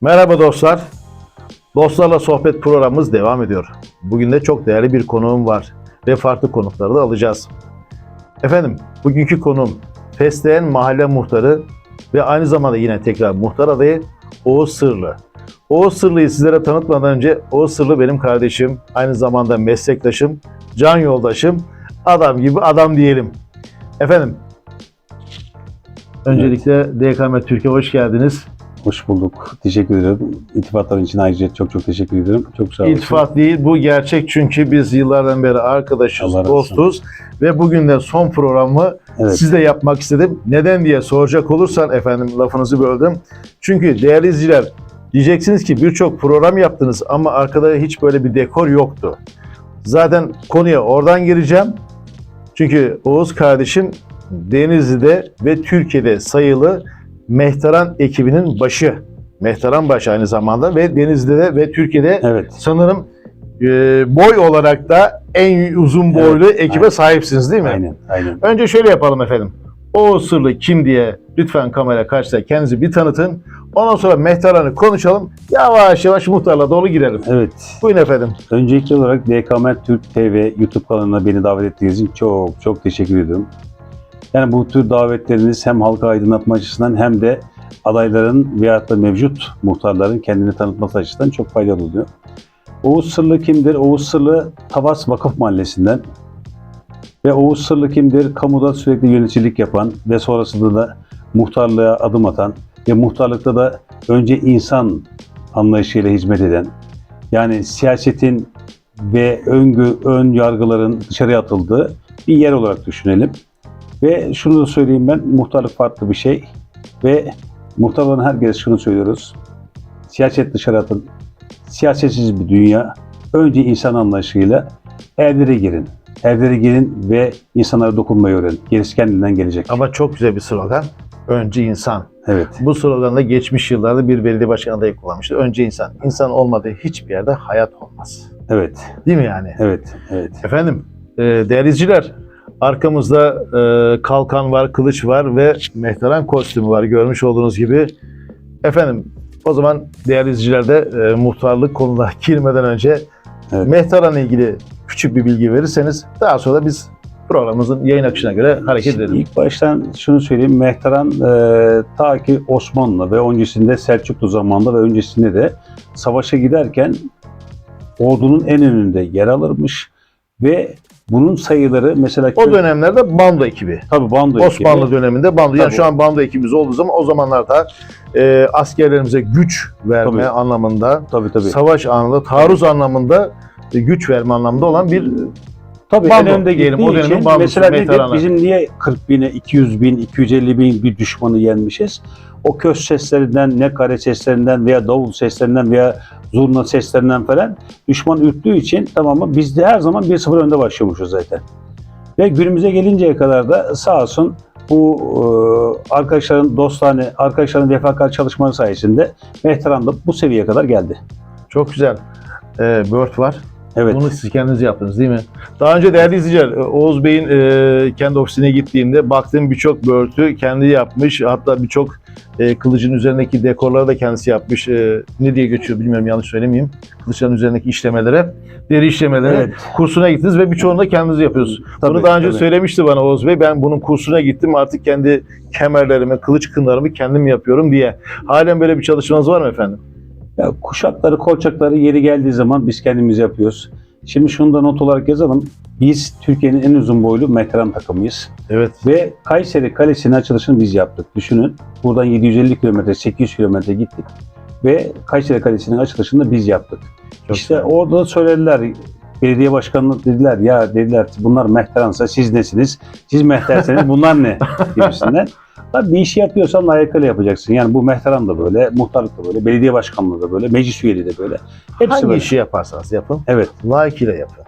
Merhaba dostlar. Dostlarla sohbet programımız devam ediyor. Bugün de çok değerli bir konuğum var ve farklı konukları da alacağız. Efendim, bugünkü konuğum Fesleğen Mahalle Muhtarı ve aynı zamanda yine tekrar muhtar adayı Oğuz Sırlı. Oğuz Sırlı'yı sizlere tanıtmadan önce Oğuz Sırlı benim kardeşim, aynı zamanda meslektaşım, can yoldaşım, adam gibi adam diyelim. Efendim, öncelikle DKM Türkiye hoş geldiniz. Hoş bulduk. Teşekkür ederim. İltifatların için ayrıca çok çok teşekkür ederim. Çok sağ olun. İltifat değil, bu gerçek çünkü biz yıllardan beri arkadaşız, Allah razı olsun. dostuz ve bugün de son programı Evet. sizle yapmak istedim. Neden diye soracak olursan efendim lafınızı böldüm. Çünkü değerli izleyiciler diyeceksiniz ki birçok program yaptınız ama arkada hiç böyle bir dekor yoktu. Zaten konuya oradan gireceğim. Çünkü Oğuz kardeşim Denizli'de ve Türkiye'de sayılı Mehtaran ekibinin başı. Mehtaran başı aynı zamanda ve Denizli'de ve Türkiye'de Evet. sanırım e, boy olarak da en uzun boylu Evet, ekibe aynen. sahipsiniz değil mi? Aynen. Aynen. Önce şöyle yapalım efendim. O sırlı kim diye lütfen kamera karşısında kendinizi bir tanıtın. Ondan sonra Mehtaran'ı konuşalım. Yavaş yavaş muhtarla dolu girelim. Evet. Buyurun efendim. Öncelikli olarak DKM Türk TV YouTube kanalına beni davet ettiğiniz için çok çok teşekkür ediyorum. Yani bu tür davetleriniz hem halka aydınlatma açısından hem de adayların veyahut da mevcut muhtarların kendini tanıtması açısından çok faydalı oluyor. Oğuz Sırlı kimdir? Oğuz Sırlı Tavas Vakıf Mahallesi'nden ve Oğuz Sırlı kimdir? Kamuda sürekli yöneticilik yapan ve sonrasında da muhtarlığa adım atan ve muhtarlıkta da önce insan anlayışıyla hizmet eden, yani siyasetin ve öngü, ön yargıların dışarıya atıldığı bir yer olarak düşünelim. Ve şunu da söyleyeyim ben, muhtarlık farklı bir şey ve muhtarların herkes şunu söylüyoruz. Siyaset dışarı atın. Siyasetsiz bir dünya. Önce insan anlayışıyla evlere girin. Evlere girin ve insanlara dokunmayı öğrenin. Gerisi kendinden gelecek. Ama çok güzel bir slogan. Önce insan. Evet. Bu sloganı da geçmiş yıllarda bir belediye başkanı adayı kullanmıştı. Önce insan. İnsan olmadığı hiçbir yerde hayat olmaz. Evet. Değil mi yani? Evet. Evet. Efendim, e, değerli izleyiciler, arkamızda e, kalkan var, kılıç var ve mehteran kostümü var görmüş olduğunuz gibi. Efendim, o zaman değerli izleyiciler de e, muhtarlık konuna girmeden önce Evet. Mehtaran'la ilgili küçük bir bilgi verirseniz daha sonra biz programımızın yayın akışına göre hareket edelim. İlk baştan şunu söyleyeyim. Mehtaran e, ta ki Osmanlı ve öncesinde Selçuklu zamanında ve öncesinde de savaşa giderken ordunun en önünde yer alırmış ve bunun sayıları mesela O dönemlerde bando ekibi. tabii bando Osmanlı ekibi. döneminde bando. Yani Tabii. şu an bando ekibimiz olduğu zaman o zamanlarda e, askerlerimize güç verme Tabii. anlamında tabii tabii. savaş anında, taarruz anlamında e, güç verme anlamında olan bir Tabii Bando en önde diyelim, o dönemin bandosu, mesela. Bizim niye 40 bine, 200 bin, 250 bin bir düşmanı yenmişiz? O köz seslerinden, ne kare seslerinden veya davul seslerinden veya zurna seslerinden falan düşman ürktüğü için tamam mı? Biz de her zaman 1-0 önde başlıyormuşuz zaten. Ve günümüze gelinceye kadar da sağ olsun bu e, arkadaşların dostane, arkadaşların vefakar çalışmaları sayesinde Mehteran da bu seviyeye kadar geldi. çok güzel e, Word var. Evet. Bunu siz kendiniz yaptınız değil mi? Daha önce değerli izleyiciler, Oğuz Bey'in e, kendi ofisine gittiğimde baktığım birçok Word'ü kendi yapmış. Hatta birçok e, kılıcın üzerindeki dekorları da kendisi yapmış. E, ne diye geçiyor bilmiyorum yanlış söylemeyeyim. Kılıçların üzerindeki işlemelere, deri işlemelere Evet. kursuna gittiniz ve birçoğunu da kendiniz yapıyorsunuz. Bunu Tabii, daha önce tabii. söylemişti bana Oğuz Bey. Ben bunun kursuna gittim artık kendi kemerlerimi, kılıç kınlarımı kendim yapıyorum diye. Halen böyle bir çalışmanız var mı efendim? Ya kuşakları, kolçakları yeri geldiği zaman biz kendimiz yapıyoruz. Şimdi şunu da not olarak yazalım. Biz Türkiye'nin en uzun boylu mehteran takımıyız. Evet. Ve Kayseri Kalesi'nin açılışını biz yaptık. Düşünün. Buradan 750 kilometre, 800 kilometre gittik. Ve Kayseri Kalesi'nin açılışını da biz yaptık. Çok işte güzel. orada söylediler, belediye başkanlığı dediler ya dediler bunlar mehteransa siz nesiniz? Siz mehterseniz bunlar ne? gibisinden. Tabii bir işi yapıyorsan layıkıyla yapacaksın. Yani bu mehteran da böyle, muhtarlık da böyle, belediye başkanlığı da böyle, meclis üyeliği de böyle. Hepsi Hangi böyle. işi yaparsanız yapın, Evet, layıkıyla yapın.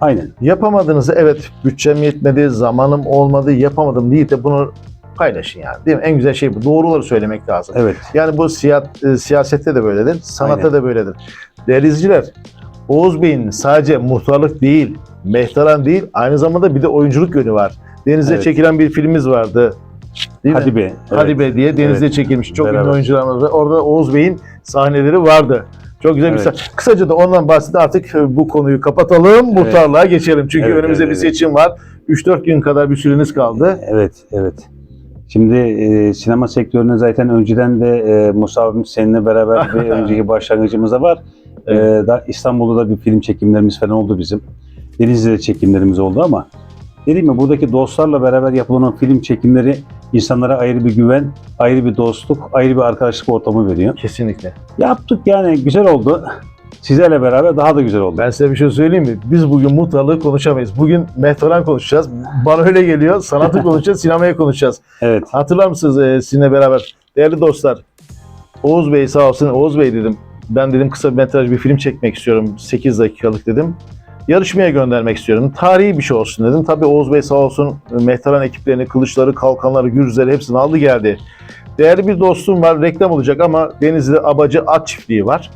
aynen. Yapamadığınızı evet bütçem yetmedi, zamanım olmadı, yapamadım deyip de bunu paylaşın yani. Değil mi? En güzel şey bu. Doğruları söylemek lazım. Evet. Yani bu siyat, e, siyasette de böyledir, sanatta Aynen. da böyledir. Değerli izleyiciler, Oğuz Bey'in sadece muhtarlık değil, mehtaran değil, aynı zamanda bir de oyunculuk yönü var. Denize Evet. çekilen bir filmimiz vardı. Değil mi? Hadi be. Hadi be diye denizde Evet. çekilmiş. Çok ünlü Beraber. oyuncularımız var. Orada Oğuz Bey'in sahneleri vardı. Çok güzel bir Evet. sahne. Kısaca da ondan bahsedip artık e, bu konuyu kapatalım. Muhtarlığa geçelim. Çünkü Evet, önümüzde evet, bir evet. seçim var. 3-4 gün kadar bir süreniz kaldı. Evet, evet. Şimdi e, sinema sektörüne zaten önceden de e, Musa abim seninle beraber bir önceki başlangıcımız da var. E, da İstanbul'da da bir film çekimlerimiz falan oldu bizim. Denizli'de çekimlerimiz oldu ama dediğim mi buradaki dostlarla beraber yapılan film çekimleri insanlara ayrı bir güven, ayrı bir dostluk, ayrı bir arkadaşlık ortamı veriyor. Kesinlikle. Yaptık yani güzel oldu. Sizlerle beraber daha da güzel oldu. Ben size bir şey söyleyeyim mi? Biz bugün muhtarlığı konuşamayız. Bugün Mehtoran konuşacağız. Bana öyle geliyor. Sanatı konuşacağız, sinemayı konuşacağız. Evet. Hatırlar mısınız e, sizinle beraber? Değerli dostlar, Oğuz Bey sağ olsun. Oğuz Bey dedim. Ben dedim kısa bir metraj bir film çekmek istiyorum. 8 dakikalık dedim. Yarışmaya göndermek istiyorum. Tarihi bir şey olsun dedim. Tabii Oğuz Bey sağ olsun Mehteran ekiplerini, kılıçları, kalkanları, gürzleri hepsini aldı geldi. Değerli bir dostum var. Reklam olacak ama Denizli Abacı At Çiftliği var.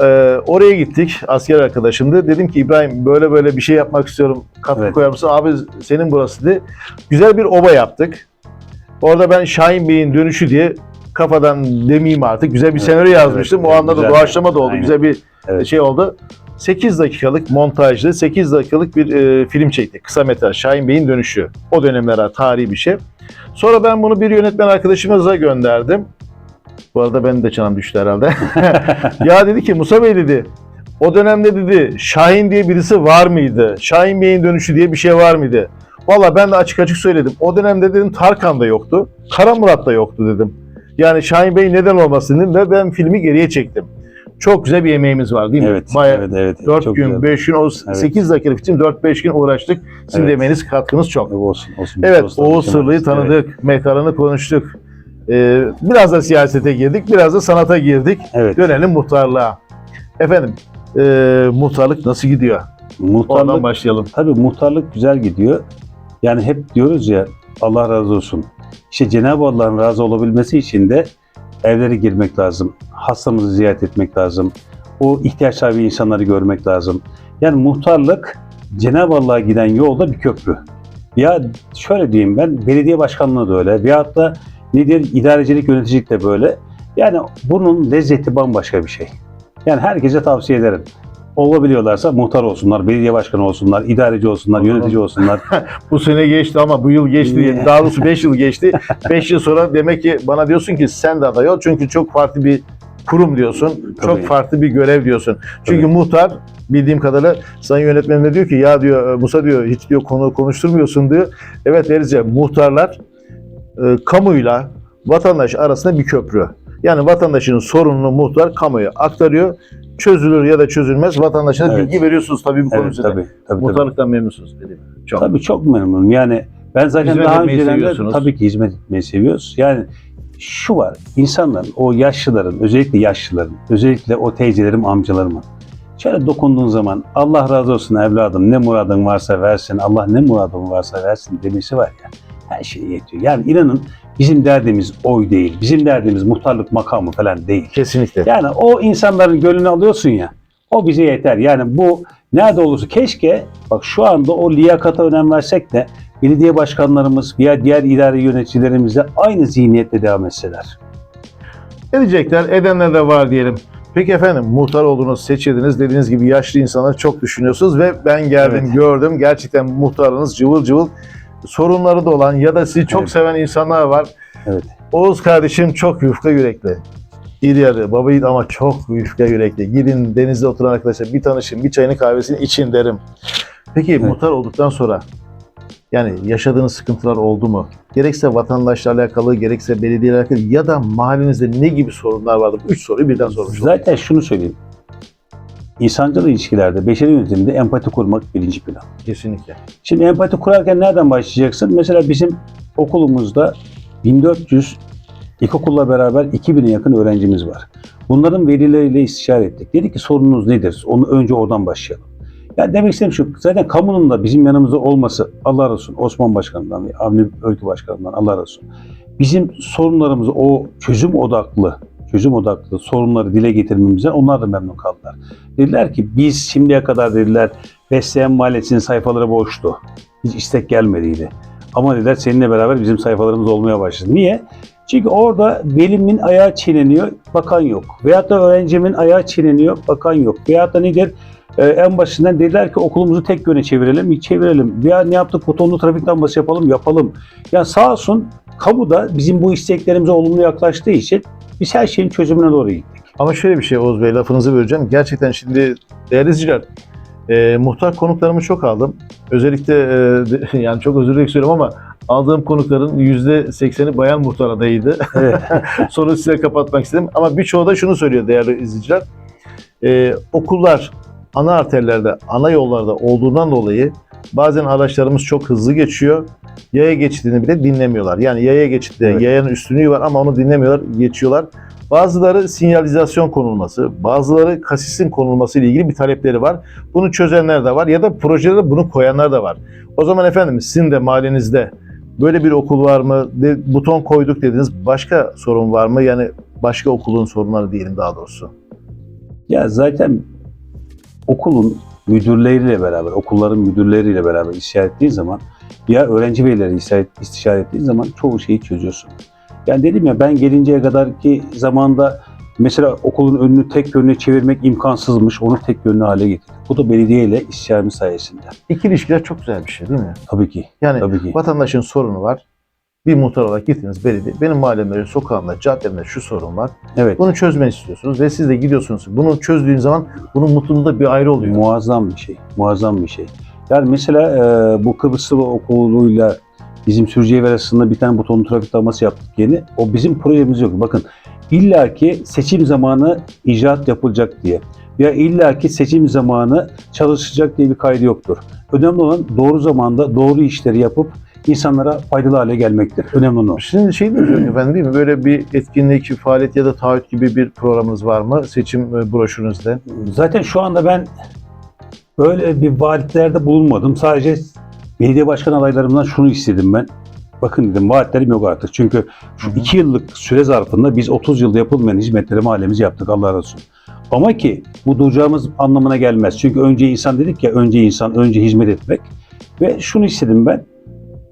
Ee, oraya gittik. Asker arkadaşımdı. Dedim ki İbrahim böyle böyle bir şey yapmak istiyorum. Katkı Evet. koyar mısın? Abi senin burası dedi. Güzel bir oba yaptık. Orada ben Şahin Bey'in dönüşü diye kafadan demeyeyim artık. Güzel bir senaryo yazmıştım. o anda da doğaçlama da oldu. Aynen. Güzel bir Evet. şey oldu. 8 dakikalık montajlı, 8 dakikalık bir e, film çektik. Kısa metraj. Şahin Bey'in dönüşü. O dönemlere tarihi bir şey. Sonra ben bunu bir yönetmen arkadaşımıza gönderdim. Bu arada benim de çanam düştü herhalde. ya dedi ki Musa Bey dedi. O dönemde dedi Şahin diye birisi var mıydı? Şahin Bey'in dönüşü diye bir şey var mıydı? Valla ben de açık açık söyledim. O dönemde dedim Tarkan da yoktu. Kara Murat da yoktu dedim. Yani Şahin Bey neden olmasın ve ben filmi geriye çektim. Çok güzel bir emeğimiz var değil mi? Evet, Bayağı evet, evet. 4 Çok gün, güzel. 5 gün, o Evet. 8 dakikalık için 4-5 gün uğraştık. Sizin Evet. emeğiniz, katkınız çok. Olsun, olsun. Evet, Oğuz Sırlı'yı tanıdık, Mehtar'ını konuştuk. Ee, biraz da siyasete girdik, biraz da sanata girdik. Evet. Dönelim muhtarlığa. Efendim, e, muhtarlık nasıl gidiyor? Oradan Muhtarlık, başlayalım. tabii muhtarlık güzel gidiyor. Yani hep diyoruz ya Allah razı olsun. İşte Cenab-ı Allah'ın razı olabilmesi için de evlere girmek lazım. Hastamızı ziyaret etmek lazım. O ihtiyaç sahibi insanları görmek lazım. Yani muhtarlık Cenab-ı Allah'a giden yolda bir köprü. Ya şöyle diyeyim ben belediye başkanlığı da öyle. Veyahut da nedir idarecilik yöneticilik de böyle. Yani bunun lezzeti bambaşka bir şey. Yani herkese tavsiye ederim. Olabiliyorlarsa muhtar olsunlar, belediye başkanı olsunlar, idareci olsunlar, yönetici olsunlar. Bu sene geçti ama bu yıl geçti? Daha doğrusu 5 yıl geçti. 5 yıl sonra demek ki bana diyorsun ki sen de aday ol. Çünkü çok farklı bir kurum diyorsun. Çok Tabii. farklı bir görev diyorsun. Çünkü Tabii. muhtar bildiğim kadarıyla sayın yönetmenim de diyor ki ya diyor Musa diyor hiç diyor konu konuşturmuyorsun diyor. Evet Derice muhtarlar e, kamuyla vatandaş arasında bir köprü. Yani vatandaşın sorununu muhtar kamuya aktarıyor. Çözülür ya da çözülmez vatandaşa Evet. bilgi veriyorsunuz tabii bu konu evet, tabii, tabii, tabii. Muhtarlıktan memnunsunuz dedim. Çok. Tabii çok memnunum. Yani ben zaten Hizmet daha önceden de tabii ki hizmet etmeyi seviyoruz. Yani şu var, insanların, o yaşlıların, özellikle yaşlıların, özellikle o teyzelerim, amcalarımın şöyle dokunduğun zaman Allah razı olsun evladım ne muradın varsa versin, Allah ne muradın varsa versin demesi var ya her şey yetiyor. Yani inanın bizim derdimiz oy değil, bizim derdimiz muhtarlık makamı falan değil. Kesinlikle. Yani o insanların gönlünü alıyorsun ya. O bize yeter. Yani bu nerede olursa keşke bak şu anda o liyakata önem versek de belediye başkanlarımız veya diğer idare yöneticilerimiz de aynı zihniyetle devam etseler. Edecekler, edenler de var diyelim. Peki efendim muhtar oldunuz, seçildiniz. Dediğiniz gibi yaşlı insanlar çok düşünüyorsunuz ve ben geldim, Evet. gördüm. Gerçekten muhtarınız cıvıl cıvıl sorunları da olan ya da sizi çok Evet. seven insanlar var. Evet. Oğuz kardeşim çok yufka yürekli. İri yarı, baba yiğit ama çok yufka yürekli. Gidin denizde oturan arkadaşlar bir tanışın, bir çayını kahvesini için derim. Peki Evet. muhtar olduktan sonra yani yaşadığınız sıkıntılar oldu mu? Gerekse vatandaşla alakalı, gerekse belediye alakalı ya da mahallenizde ne gibi sorunlar vardı? Bu Üç soruyu birden sormuş. Zaten şunu söyleyeyim. İnsancıl ilişkilerde, beşeri yönetimde empati kurmak birinci plan. Kesinlikle. Şimdi empati kurarken nereden başlayacaksın? Mesela bizim okulumuzda 1400 ilkokulla beraber 2000'e yakın öğrencimiz var. Bunların velileriyle istişare ettik. Dedik ki sorununuz nedir? Onu önce oradan başlayalım. Yani demek istediğim şu, zaten kamunun da bizim yanımızda olması, Allah razı olsun, Osman Başkan'dan ve Avni Öykü Başkan'dan Allah razı olsun. Bizim sorunlarımızı o çözüm odaklı, çözüm odaklı sorunları dile getirmemizden onlar da memnun kaldılar. Dediler ki biz şimdiye kadar dediler Besleyen Mahallesi'nin sayfaları boştu. Hiç istek gelmediydi. Ama dediler seninle beraber bizim sayfalarımız olmaya başladı. Niye? Çünkü orada velimin ayağı çiğneniyor, bakan yok. Veyahut da öğrencimin ayağı çiğneniyor, bakan yok. Veyahut da nedir? Ee, en başından dediler ki okulumuzu tek yöne çevirelim, çevirelim. Veya ne yaptık? Butonlu trafik lambası yapalım, yapalım. Yani sağ olsun kamu da bizim bu isteklerimize olumlu yaklaştığı için biz her şeyin çözümüne doğru gittik. Ama şöyle bir şey Oğuz Bey lafınızı böleceğim. Gerçekten şimdi değerli izleyiciler e, muhtar konuklarımı çok aldım. Özellikle e, yani çok özür dilerim söylüyorum ama aldığım konukların %80'i bayan muhtar adayıydı. Evet. Soru size kapatmak istedim. Ama birçoğu da şunu söylüyor değerli izleyiciler. E, okullar ana arterlerde, ana yollarda olduğundan dolayı bazen araçlarımız çok hızlı geçiyor. Yaya geçidini bile dinlemiyorlar. Yani yaya geçitte Evet. yayanın üstünlüğü var ama onu dinlemiyorlar, geçiyorlar. Bazıları sinyalizasyon konulması, bazıları kasisin konulması ile ilgili bir talepleri var. Bunu çözenler de var ya da projelere bunu koyanlar da var. O zaman efendim sizin de mahallenizde böyle bir okul var mı? De, buton koyduk dediniz. Başka sorun var mı? Yani başka okulun sorunları diyelim daha doğrusu. Ya zaten okulun müdürleriyle beraber, okulların müdürleriyle beraber istişare ettiğin zaman ya öğrenci velileri istişare, ettiğin zaman çoğu şeyi çözüyorsun. Yani dedim ya ben gelinceye kadar ki zamanda mesela okulun önünü tek yönüne çevirmek imkansızmış. Onu tek yönlü hale getirdik. Bu da belediye ile istişaremiz sayesinde. İkili ilişkiler çok güzel bir şey değil mi? Tabii ki. Yani Tabii ki. vatandaşın sorunu var. Bir muhtar olarak gittiniz belediye. Benim mahallemde, sokağımda, caddemde şu sorun var. Evet. Bunu çözmek istiyorsunuz ve siz de gidiyorsunuz. Bunu çözdüğün zaman bunun mutluluğu da bir ayrı oluyor. Muazzam bir şey. Muazzam bir şey. Yani mesela e, bu Kıbrıs Sıva Okulu'yla bizim Sürücüyev arasında bir tane butonlu trafik lambası yaptık yeni. O bizim projemiz yok. Bakın illaki seçim zamanı icraat yapılacak diye ya illaki seçim zamanı çalışacak diye bir kaydı yoktur. Önemli olan doğru zamanda doğru işleri yapıp insanlara faydalı hale gelmektir. Önemli olan. Şimdi şey diyorsun efendim değil mi? Böyle bir etkinlik, faaliyet ya da taahhüt gibi bir programınız var mı seçim e, broşürünüzde? Zaten şu anda ben böyle bir vaaditlerde bulunmadım. Sadece belediye başkan adaylarımdan şunu istedim ben. Bakın dedim vaatlerim yok artık. Çünkü şu iki yıllık süre zarfında biz 30 yılda yapılmayan hizmetleri mahallemize yaptık Allah razı olsun. Ama ki bu duracağımız anlamına gelmez. Çünkü önce insan dedik ya önce insan, önce hizmet etmek. Ve şunu istedim ben.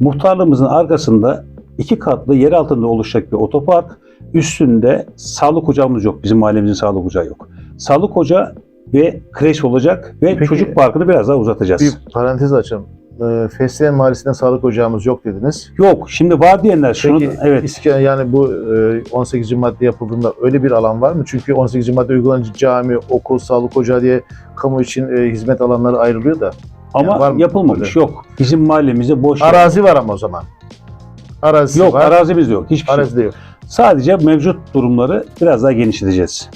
Muhtarlığımızın arkasında iki katlı yer altında oluşacak bir otopark. Üstünde sağlık ocağımız yok. Bizim mahallemizin sağlık ocağı yok. Sağlık ocağı ve kreş olacak ve Peki- çocuk parkını biraz daha uzatacağız. Bir parantez açalım. E, Fesleğen Mahallesi'nde sağlık ocağımız yok dediniz. Yok şimdi var diyenler şunu Peki evet İSKİ- yani bu e, 18. madde yapıldığında öyle bir alan var mı? Çünkü 18. madde uygulanınca cami, okul, sağlık ocağı diye kamu için e, hizmet alanları ayrılıyor da. Ama var mı yapılmamış böyle? yok. Bizim mahallemizde boş. Arazi var ama o zaman. Arazi yok var. arazimiz yok. Hiçbir şey yok. Arazi de yok. Sadece mevcut durumları biraz daha genişleteceğiz.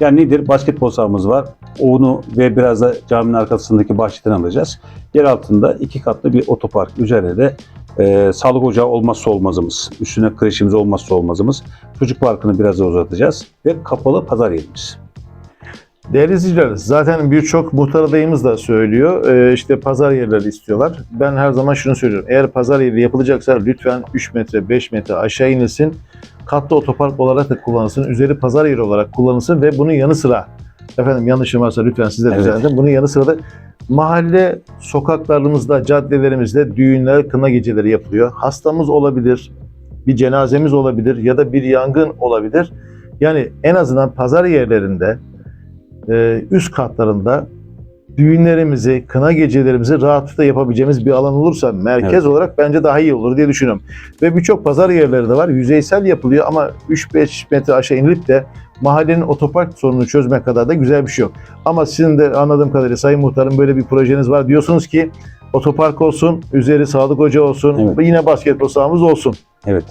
Yani nedir? Basketbol sahamız var. Onu ve biraz da caminin arkasındaki bahçeden alacağız. Yer altında iki katlı bir otopark. Üzerine de e, sağlık ocağı olmazsa olmazımız. Üstüne kreşimiz olmazsa olmazımız. Çocuk parkını biraz da uzatacağız. Ve kapalı pazar yerimiz. Değerli izleyiciler, zaten birçok muhtar adayımız da söylüyor. Ee, işte pazar yerleri istiyorlar. Ben her zaman şunu söylüyorum. Eğer pazar yeri yapılacaksa lütfen 3 metre, 5 metre aşağı inilsin. Katlı otopark olarak da kullanılsın. Üzeri pazar yeri olarak kullanılsın ve bunun yanı sıra efendim yanlışım varsa lütfen siz de Evet. düzeltin. Bunun yanı sıra da mahalle sokaklarımızda, caddelerimizde düğünler, kına geceleri yapılıyor. Hastamız olabilir, bir cenazemiz olabilir ya da bir yangın olabilir. Yani en azından pazar yerlerinde üst katlarında düğünlerimizi, kına gecelerimizi rahatlıkla yapabileceğimiz bir alan olursa merkez Evet. olarak bence daha iyi olur diye düşünüyorum. Ve birçok pazar yerleri de var. Yüzeysel yapılıyor ama 3-5 metre aşağı inilip de mahallenin otopark sorununu çözmek kadar da güzel bir şey yok. Ama sizin de anladığım kadarıyla Sayın Muhtarım böyle bir projeniz var. Diyorsunuz ki otopark olsun, üzeri sağlık ocağı olsun, Evet. ve yine basketbol sahamız olsun. Evet.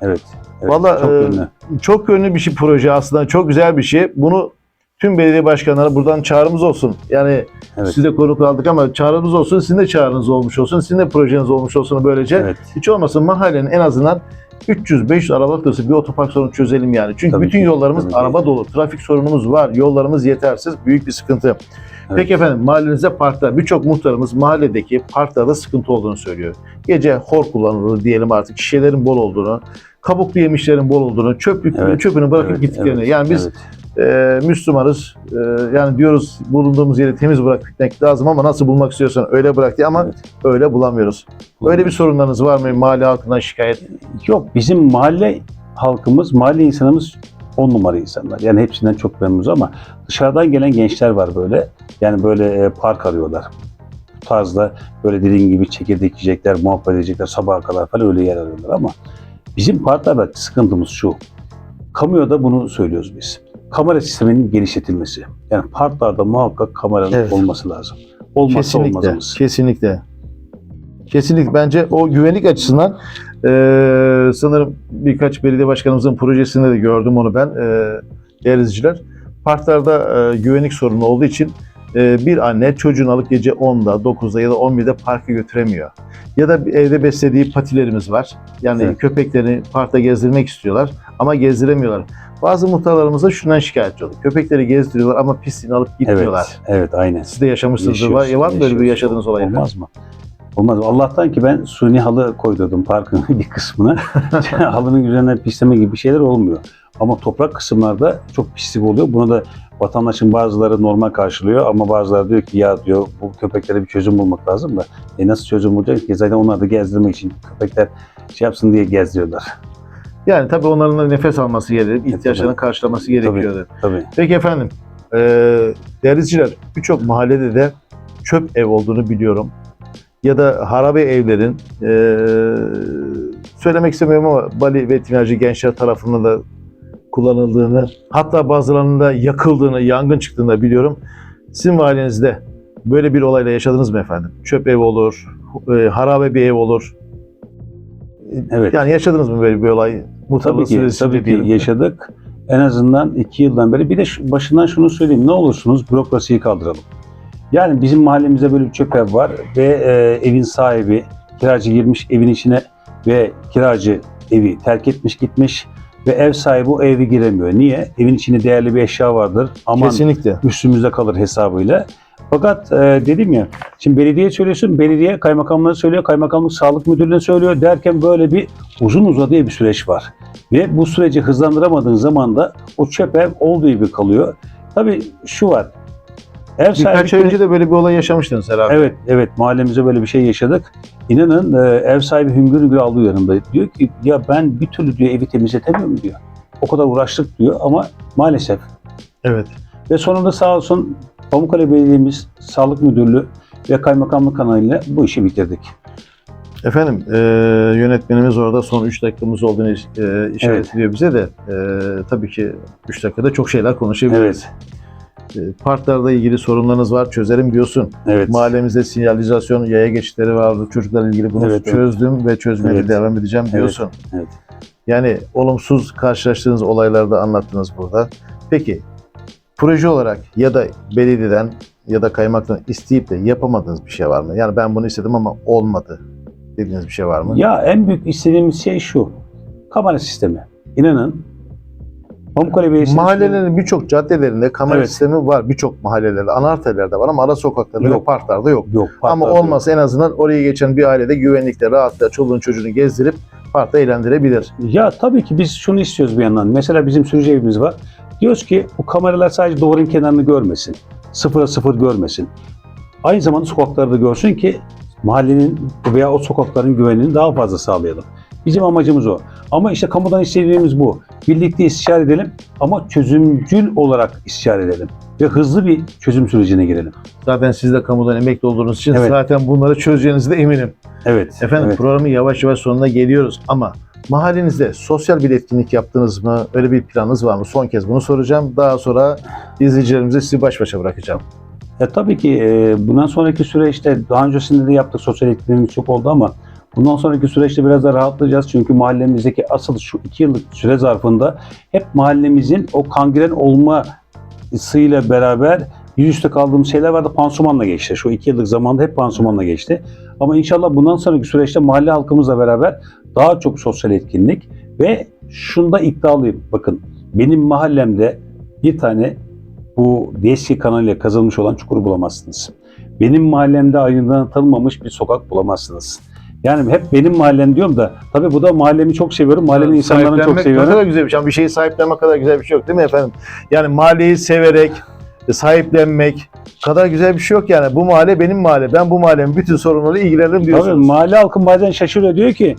Evet. evet. Vallahi, Çok e, çok yönlü bir şey proje aslında. Çok güzel bir şey. Bunu tüm belediye başkanları buradan çağrımız olsun. Yani Evet. size konuk aldık ama çağrımız olsun. Sizin de çağrınız olmuş olsun. Sizin de projeniz olmuş olsun böylece. Evet. Hiç olmasın mahallenin en azından 300-500 arabalık arası bir otopark sorunu çözelim yani. Çünkü Tabii bütün ki, yollarımız tabii ki. araba dolu. Trafik sorunumuz var. Yollarımız yetersiz. Büyük bir sıkıntı. Peki efendim mahallenizde parkta birçok muhtarımız mahalledeki parklarda sıkıntı olduğunu söylüyor. Gece hor kullanılır diyelim artık şişelerin bol olduğunu, kabuklu yemişlerin bol olduğunu, çöplük Evet, çöpünü bırakıp Evet, gittiklerini. evet, yani biz evet. E, Müslümanız. E, yani diyoruz bulunduğumuz yeri temiz bırakmak lazım ama nasıl bulmak istiyorsan öyle bırak diye ama Evet. öyle bulamıyoruz. Öyle bir sorunlarınız var mı? Mahalle halkından şikayet. Yok bizim mahalle halkımız, mahalle insanımız on numara insanlar. Yani hepsinden çok memnunuz ama dışarıdan gelen gençler var böyle. Yani böyle e, park arıyorlar. Bu tarzda böyle dediğin gibi çekirdek yiyecekler, muhabbet edecekler, sabaha kadar falan öyle yer arıyorlar ama bizim parklarda sıkıntımız şu. Kamuya da bunu söylüyoruz biz. Kamera sisteminin genişletilmesi. Yani parklarda muhakkak kameranın Evet. olması lazım. Olmazsa Kesinlikle. olmazımız. Kesinlikle. Kesinlikle. Bence o güvenlik açısından e, sanırım birkaç belediye başkanımızın projesinde de gördüm onu ben. E, değerli izleyiciler. Parklarda e, güvenlik sorunu olduğu için bir anne çocuğunu alıp gece 10'da, 9'da ya da 11'de parka götüremiyor. Ya da evde beslediği patilerimiz var. Yani Evet. köpeklerini parkta gezdirmek istiyorlar ama gezdiremiyorlar. Bazı muhtarlarımız da şundan şikayetçi oluyor. Köpekleri gezdiriyorlar ama pisliğini alıp gitmiyorlar. Evet, evet aynen. Siz de yaşamışsınızdır. Var, var mı böyle bir yaşadığınız olay? Olmaz mı? Olmaz. Allah'tan ki ben suni halı koydurdum parkın bir kısmına. Halının üzerine pisleme gibi bir şeyler olmuyor. Ama toprak kısımlarda çok pislik oluyor. Bunu da vatandaşın bazıları normal karşılıyor ama bazıları diyor ki ya diyor bu köpeklere bir çözüm bulmak lazım da e nasıl çözüm bulacak ki zaten onları da gezdirmek için köpekler şey yapsın diye gezdiriyorlar. Yani tabii onların da nefes alması gerekir, ihtiyaçlarını tabii. karşılaması gerekiyor. Tabii. Peki efendim, e, değerli izleyiciler, birçok mahallede de çöp ev olduğunu biliyorum. Ya da harabe evlerin, e, söylemek istemiyorum ama Bali ve Tinerci gençler tarafından da kullanıldığını, hatta bazılarının da yakıldığını, yangın çıktığını biliyorum. Sizin mahallenizde böyle bir olayla yaşadınız mı efendim? Çöp ev olur, e, harabe bir ev olur. Evet. Yani yaşadınız mı böyle bir olay? Muhtarlık Tabii ki, tabii ki yaşadık. En azından iki yıldan beri. Bir de başından şunu söyleyeyim. Ne olursunuz bürokrasiyi kaldıralım. Yani bizim mahallemizde böyle bir çöp ev var ve e, evin sahibi kiracı girmiş evin içine ve kiracı evi terk etmiş gitmiş ve ev sahibi o evi giremiyor. Niye? Evin içinde değerli bir eşya vardır. Aman Kesinlikle. üstümüzde kalır hesabıyla. Fakat e, dedim ya, şimdi belediye söylüyorsun, belediye kaymakamlığı söylüyor, kaymakamlık sağlık müdürlüğüne söylüyor derken böyle bir uzun uzadıya bir süreç var. Ve bu süreci hızlandıramadığın zaman da o çöp ev olduğu gibi kalıyor. Tabii şu var, ev. Birkaç ay önce de böyle bir olay yaşamıştınız herhalde. Evet, evet mahallemizde böyle bir şey yaşadık. İnanın e, ev sahibi hüngür hüngür aldığı yanımda. Diyor ki ya ben bir türlü diyor evi temizletemiyorum diyor. O kadar uğraştık diyor ama maalesef Evet. ve sonunda sağ olsun Pamukkale Belediye'miz, Sağlık Müdürlüğü ve Kaymakamlık kanalıyla bu işi bitirdik. Efendim e, yönetmenimiz orada son 3 dakikamız olduğunu e, işaret Evet. ediyor bize de. E, tabii ki 3 dakikada çok şeyler konuşabiliriz. E, parklarla ilgili sorunlarınız var çözerim diyorsun. evet. Mahallemizde sinyalizasyon, yaya geçitleri vardı. Çocuklarla ilgili bunu Evet, evet. çözdüm ve çözmeye Evet. devam edeceğim Evet, diyorsun. evet. Yani olumsuz karşılaştığınız olayları da anlattınız burada. Peki proje olarak ya da belediyeden ya da kaymaktan isteyip de yapamadığınız bir şey var mı? Yani ben bunu istedim ama olmadı dediğiniz bir şey var mı? Ya en büyük istediğimiz şey şu. Kamera sistemi. İnanın Pamukkale Belediyesi Mahallelerin birçok caddelerinde kamera Evet. sistemi var. Birçok mahallelerde, ana arterlerde var ama ara sokaklarda ve Yok. parklarda yok. yok. ama parklarda olmasa en azından oraya geçen bir ailede güvenlikle, rahatla çoluğun çocuğunu gezdirip parkta eğlendirebilir. yok. Ya tabii ki biz şunu istiyoruz bir yandan. Mesela bizim sürücü evimiz var. Diyoruz ki bu kameralar sadece duvarın kenarını görmesin. Sıfıra sıfır görmesin. Aynı zamanda sokakları da görsün ki mahallenin veya o sokakların güvenliğini daha fazla sağlayalım. Bizim amacımız o. Ama işte kamudan istediğimiz bu. Birlikte istişare edelim ama çözümcül olarak istişare edelim. Ve hızlı bir çözüm sürecine girelim. Zaten siz de kamudan emekli olduğunuz için Evet. zaten bunları çözeceğinize de eminim. Evet. Efendim evet. programın yavaş yavaş sonuna geliyoruz ama mahallenizde sosyal bir etkinlik yaptınız mı? Öyle bir planınız var mı? Son kez bunu soracağım. Daha sonra izleyicilerimize sizi baş başa bırakacağım. Ya tabii ki e, bundan sonraki süreçte daha öncesinde de yaptık sosyal etkinliğimiz çok oldu ama bundan sonraki süreçte biraz da rahatlayacağız. Çünkü mahallemizdeki asıl şu iki yıllık süre zarfında hep mahallemizin o kangren olmasıyla beraber yüzüstü kaldığımız şeyler vardı. Pansumanla geçti. Şu iki yıllık zamanda hep pansumanla geçti. Ama inşallah bundan sonraki süreçte mahalle halkımızla beraber daha çok sosyal etkinlik ve şunda iddialıyım. Bakın benim mahallemde bir tane bu DSK kanalıyla kazanmış olan çukuru bulamazsınız. Benim mahallemde aydınlatılmamış bir sokak bulamazsınız. Yani hep benim mahallem diyorum da tabii bu da mahallemi çok seviyorum. Mahallenin insanlarını çok seviyorum. Ne kadar güzel bir şey. Bir şeyi sahiplenmek kadar güzel bir şey yok değil mi efendim? Yani mahalleyi severek e, sahiplenmek kadar güzel bir şey yok yani. Bu mahalle benim mahalle. Ben bu mahallemin bütün sorunlarıyla ilgilenirim Tabii diyorsunuz. mahalle halkı bazen şaşırıyor diyor ki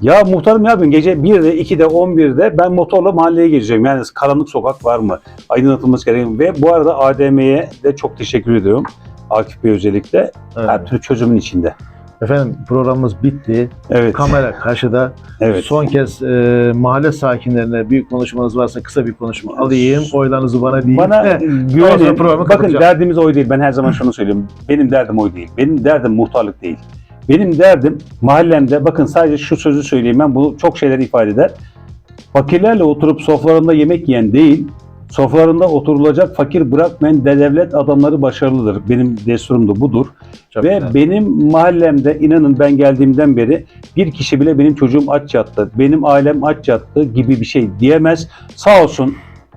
ya muhtarım ne yapıyorsun gece 1'de 2'de 11'de ben motorla mahalleye geziyorum. Yani karanlık sokak var mı? Aydınlatılması gereken ve bu arada ADM'ye de çok teşekkür ediyorum. Akif Bey özellikle Evet. her türlü çözümün içinde. Efendim programımız bitti. Evet. Kamera karşıda. Evet. Son kez e, mahalle sakinlerine bir konuşmanız varsa kısa bir konuşma alayım. Oylarınızı bana deyin. Bana sonra güvenin. Bakın kapatacağım. derdimiz oy değil. Ben her zaman şunu söylüyorum. Benim derdim oy değil. Benim derdim muhtarlık değil. Benim derdim mahallemde bakın sadece şu sözü söyleyeyim ben bu çok şeyler ifade eder. Fakirlerle oturup sofralarında yemek yiyen değil, sofralarında oturulacak fakir bırakmayan de- devlet adamları başarılıdır. Benim desturum da budur. Çok Ve güzel. benim mahallemde inanın ben geldiğimden beri bir kişi bile benim çocuğum aç yattı, benim ailem aç yattı gibi bir şey diyemez. Sağ olsun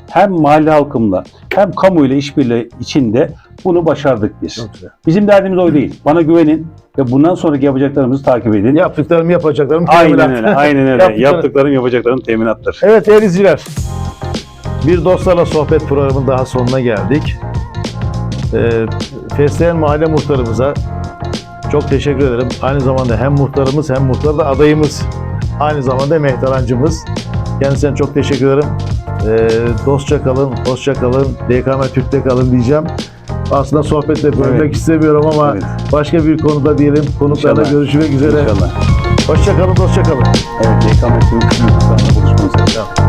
hem mahalle halkımla hem kamuyla işbirliği içinde bunu başardık biz. Bizim derdimiz o değil. Bana güvenin ve bundan sonraki yapacaklarımızı takip edin. Yaptıklarımı yapacaklarım. Aynen teminat. öyle. Aynen öyle. Yaptıkları- Yaptıklarım yapacaklarım teminattır. Evet değerli izleyiciler. Bir dostlarla sohbet programının daha sonuna geldik. Ee, Fesleğen Mahalle Muhtarımıza çok teşekkür ederim. Aynı zamanda hem muhtarımız hem muhtar da adayımız. Aynı zamanda mehtarancımız. Kendisine çok teşekkür ederim. Ee, dostça kalın, hoşça kalın, DKM Türk'te kalın diyeceğim. Aslında sohbette bölmek Evet. istemiyorum ama Evet. başka bir konuda diyelim. Konuklarla İnşallah. görüşmek üzere. İnşallah. Hoşça kalın, dostça kalın. Evet, YKM Türk YouTube kanalında buluşmanız. Tamam.